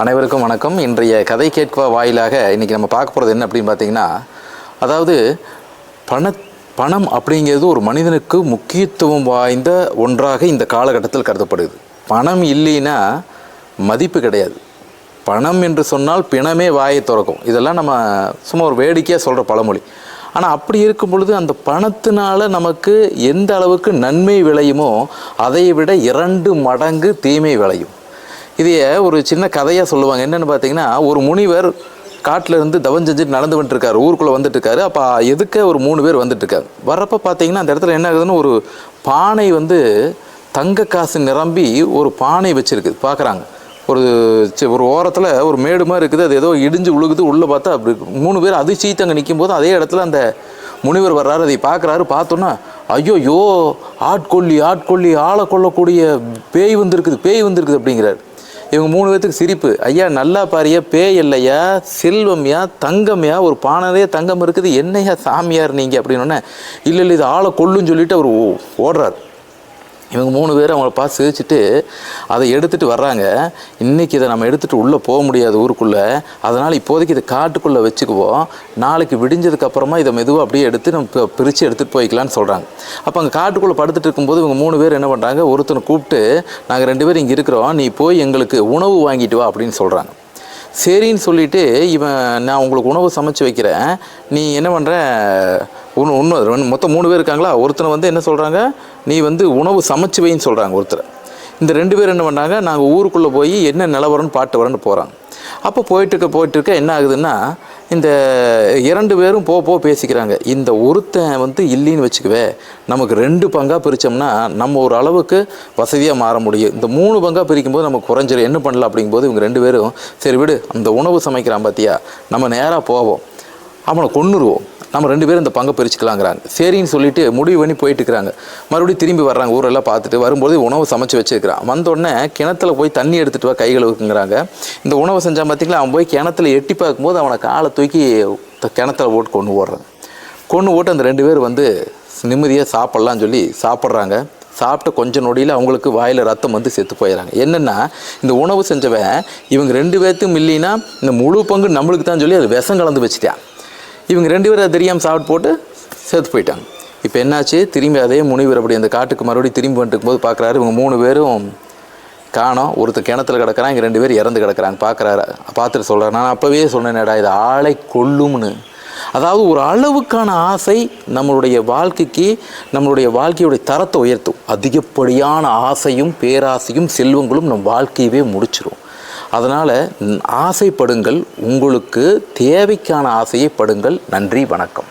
அனைவருக்கும் வணக்கம். இன்றைய கதை கேட்க வாயிலாக இன்றைக்கி நம்ம பார்க்க போகிறது என்ன அப்படின்னு பார்த்தீங்கன்னா அதாவது பண பணம் அப்படிங்கிறது ஒரு மனிதனுக்கு முக்கியத்துவம் வாய்ந்த ஒன்றாக இந்த காலகட்டத்தில் கருதப்படுது. பணம் இல்லைன்னா மதிப்பு கிடையாது. பணம் என்று சொன்னால் பிணமே வாயை திறக்கும். இதெல்லாம் நம்ம சும்மா ஒரு வேடிக்கையாக சொல்கிற பழமொழி. ஆனால் அப்படி இருக்கும் பொழுது அந்த பணத்தினால நமக்கு எந்த அளவுக்கு நன்மை விளையுமோ அதை விட இரண்டு மடங்கு தீமை விளையும். இதையே ஒரு சின்ன கதையாக சொல்லுவாங்க. என்னென்னு பார்த்தீங்கன்னா ஒரு முனிவர் காட்டில் இருந்து தவம் செஞ்சுட்டு நடந்து வந்துட்டுருக்காரு. ஊருக்குள்ளே வந்துட்டுருக்காரு. அப்போ எதுக்க ஒரு மூணு பேர் வந்துட்டு வர்றப்போ பார்த்தீங்கன்னா அந்த இடத்துல என்ன ஆகுதுன்னு ஒரு பானை வந்து தங்க காசு நிரம்பி ஒரு பானை வச்சுருக்கு. பார்க்குறாங்க ஒரு ஒரு ஓரத்தில் ஒரு மேடு மாதிரி இருக்குது. அது ஏதோ இடிஞ்சு உழுகுது. உள்ளே பார்த்தா அப்படி மூணு பேர் அதிசயித்து அங்கே நிற்கும் போது அதே இடத்துல அந்த முனிவர் வர்றாரு. அதை பார்க்குறாரு பார்த்தோன்னா ஐயோ யோ ஆட்கொல்லி ஆட்கொல்லி ஆளை கொள்ளக்கூடிய பேய் வந்திருக்குது. பேய் வந்திருக்குது அப்படிங்கிறார். இவங்க மூணு பேர்த்துக்கு சிரிப்பு. ஐயா நல்லா பாரியா பேய் இல்லையா செல்வம்யா தங்கம்யா ஒரு பானதே தங்கம் இருக்குது என்னையா சாமியார் நீங்கள் அப்படின்னு இல்லை இல்லை இது ஆளை கொல்லுன்னு சொல்லிட்டு அவர் ஓ- ஓடுறார். இவங்க மூணு பேர் அவங்கள பார்த்து சிரிச்சுட்டு அதை எடுத்துகிட்டு வர்றாங்க. இன்றைக்கி இதை நம்ம எடுத்துகிட்டு உள்ளே போக முடியாது ஊருக்குள்ளே. அதனால் இப்போதைக்கு இதை காட்டுக்குள்ளே வச்சுக்குவோம். நாளைக்கு விடிஞ்சதுக்கப்புறமா இதை மெதுவாக அப்படியே எடுத்து நம்ம பிரித்து எடுத்துகிட்டு போய்க்கலான்னு சொல்கிறாங்க அப்போ அங்கே காட்டுக்குள்ளே படுத்துட்டு இருக்கும்போது இவங்க மூணு பேர் என்ன பண்ணுறாங்க ஒருத்தனை கூப்பிட்டு நாங்கள் ரெண்டு பேரும் இங்கே இருக்கிறோம். நீ போய் எங்களுக்கு உணவு வாங்கிட்டு வா அப்படின்னு சொல்கிறாங்க சரின்னு சொல்லிவிட்டு இவன் நான் உங்களுக்கு உணவு சமைச்சு வைக்கிறேன். நீ என்ன பண்ணுற ஒன்று ஒன்று மொத்தம் மூணு பேர் இருக்காங்களா? ஒருத்தனை வந்து என்ன சொல்கிறாங்க நீ வந்து உணவு சமைச்சு வைன்னு சொல்கிறாங்க ஒருத்தர். இந்த ரெண்டு பேர் என்ன பண்ணாங்க? நாங்கள் ஊருக்குள்ளே போய் என்ன நிலவரம்னு பாட்டு வரேன்னு போகிறாங்க அப்போ போயிட்டுருக்க போயிட்டுருக்க என்ன ஆகுதுன்னா இந்த இரண்டு பேரும் போ போ பேசிக்கிறாங்க. இந்த ஒருத்தன் வந்து இல்லைன்னு வச்சுக்கவே நமக்கு ரெண்டு பங்காக பிரித்தோம்னா நம்ம ஒரு அளவுக்கு வசதியாக மாற முடியும். இந்த மூணு பங்காக பிரிக்கும்போது நமக்கு குறைஞ்சிரும். என்ன பண்ணலாம் அப்படிங்கும்போது இவங்க ரெண்டு பேரும் சரி விடு அந்த உணவு சமைக்கிறான் பார்த்தியா நம்ம நேராக போவோம். அவனை கொன்னுருவோம். நம்ம ரெண்டு பேரும் இந்த பங்கை பிரிச்சுக்கலாங்கிறாங்க. சரின்னு சொல்லிட்டு முடிவு பண்ணி போயிட்டு இருக்கிறாங்க மறுபடியும் திரும்பி வர்றாங்க ஊரெல்லாம் பார்த்துட்டு வரும்போது உணவு சமைச்சு வச்சுருக்கிறான். வந்தோடனே கிணத்துல போய் தண்ணி எடுத்துகிட்டு வா கைகளை வைக்குங்கிறாங்க இந்த உணவை செஞ்சால் பார்த்தீங்களா அவன் போய் கிணத்துல எட்டி பார்க்கும்போது அவனை காலை தூக்கி த- கிணத்துல போட்டு கொண்டு ஓடுறான். கொண்டு ஓட்டு அந்த ரெண்டு பேர் வந்து நிம்மதியாக சாப்பிட்லான்னு சொல்லி சாப்பிட்றாங்க. சாப்பிட்ட கொஞ்ச நொடியில் அவங்களுக்கு வாயில் ரத்தம் வந்து செத்து போயிடறாங்க. என்னென்னா இந்த உணவு செஞ்சவன் இவங்க ரெண்டு பேர்த்தும் இல்லைன்னா இந்த முழு பங்கு நம்மளுக்கு தான் சொல்லி அது விஷம் கலந்து வச்சுட்டான். இவங்க ரெண்டு பேரும் அதை தெரியாமல் சாப்பிட்டு போட்டு சேர்த்து போயிட்டாங்க. இப்போ என்னாச்சு? திரும்பி அதே முனிவர் அப்படி அந்த காட்டுக்கு மறுபடியும் திரும்பி வந்துட்டு போது பார்க்குறாரு இவங்க மூணு பேரும் காணோம். ஒருத்தர் கிணத்துல கிடக்குறான் இங்கே ரெண்டு பேர் இறந்து கிடக்கிறாங்க. பார்க்குறாரு பார்த்துட்டு சொல்கிறார் நான் அப்போவே சொன்னேனேடா இது ஆளை கொல்லும்னு. அதாவது ஒரு அளவுக்கான ஆசை நம்மளுடைய வாழ்க்கைக்கு நம்மளுடைய வாழ்க்கையுடைய தரத்தை உயர்த்தும். அதிகப்படியான ஆசையும் பேராசையும் செல்வங்களும் நம் வாழ்க்கையவே முடிச்சிடும் அதனால் ஆசைப்படுங்கள் உங்களுக்கு தேவைக்கான ஆசையை படுங்கள். நன்றி வணக்கம்.